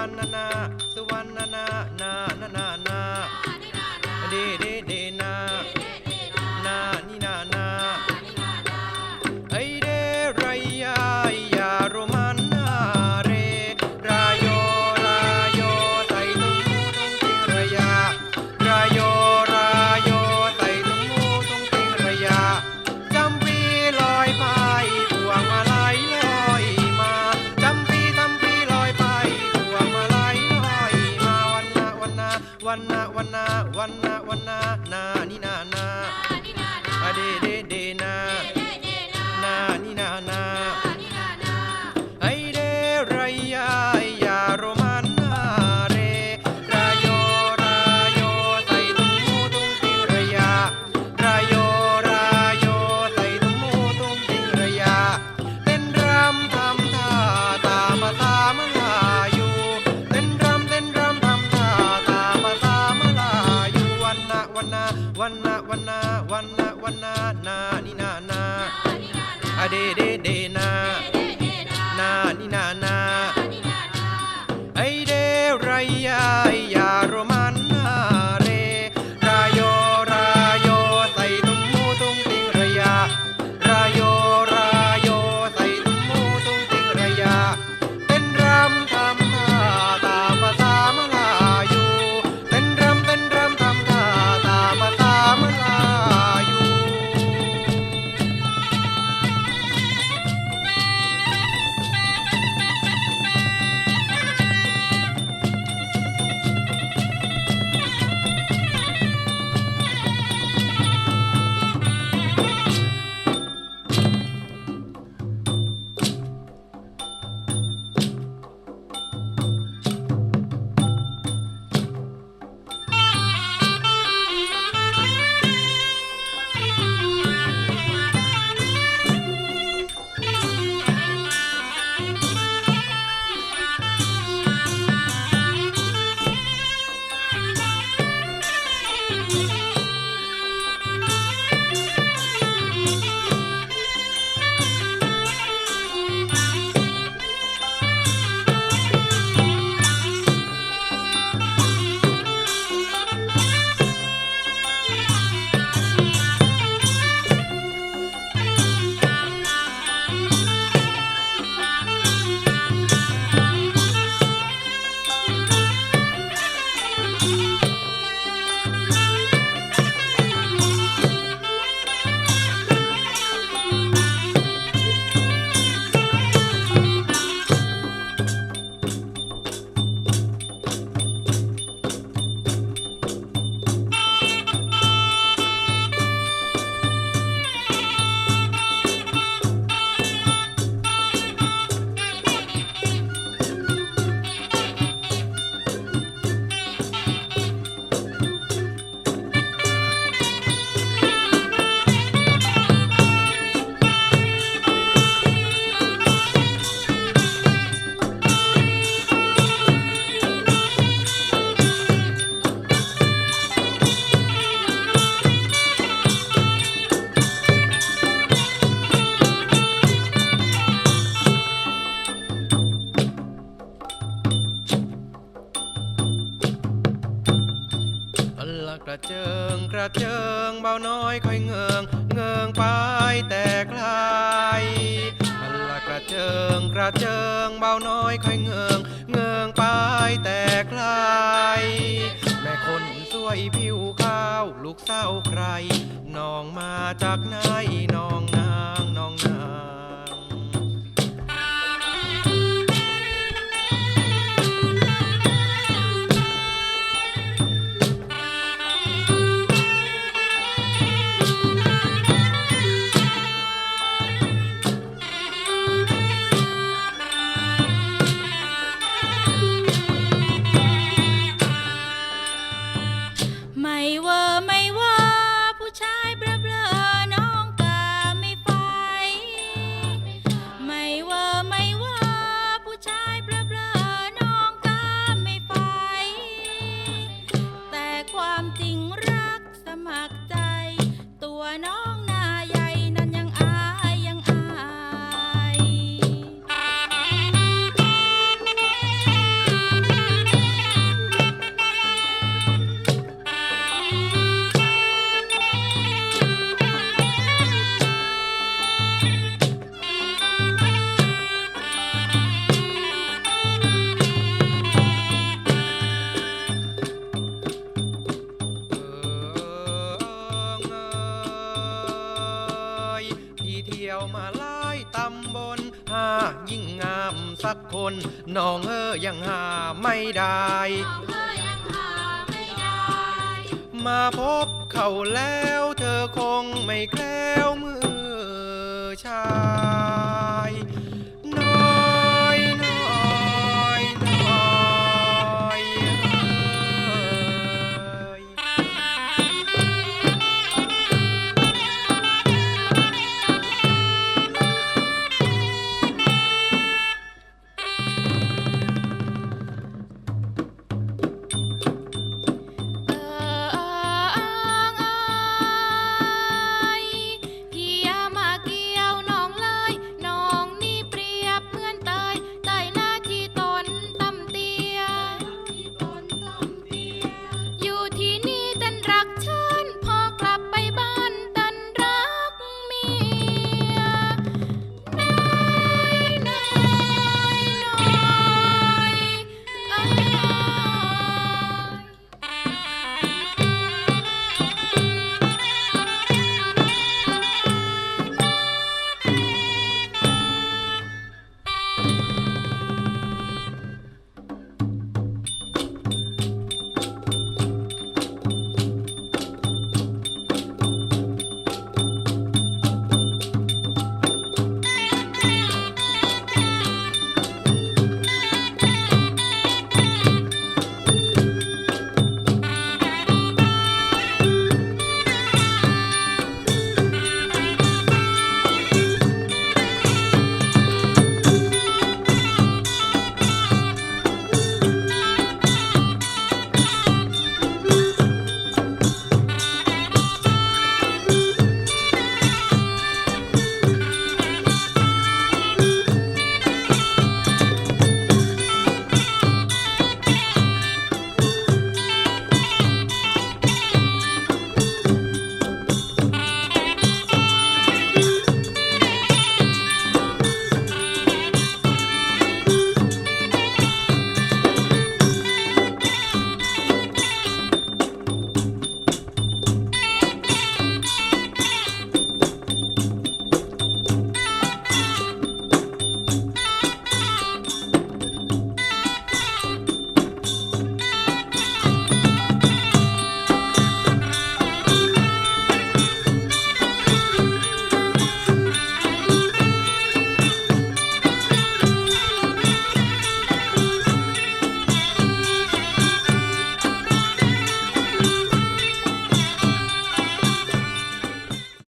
பண்ணனா one na one na one na one na na ni na na. วันนาวันนาวันนาวันนานานี่นานาอเดเดเดนา ละกระเจิงกระเจิงเบาน้อยค่อยเงืองเงืองไปแต่ไกลอัลละกระเจิงกระเจิงเบาน้อยค่อยเงืองเงืองไปแต่ไกลแม่คนสวยผิวขาว ลูกสาวใครน้องมาจากไหนน้อง ตัว เที่ยวมาหลายตำบลหายิ่งงามสักคนน้องเออยังหาไม่ได้ มาพบเขาแล้วเธอคงไม่แคล้วมือชาย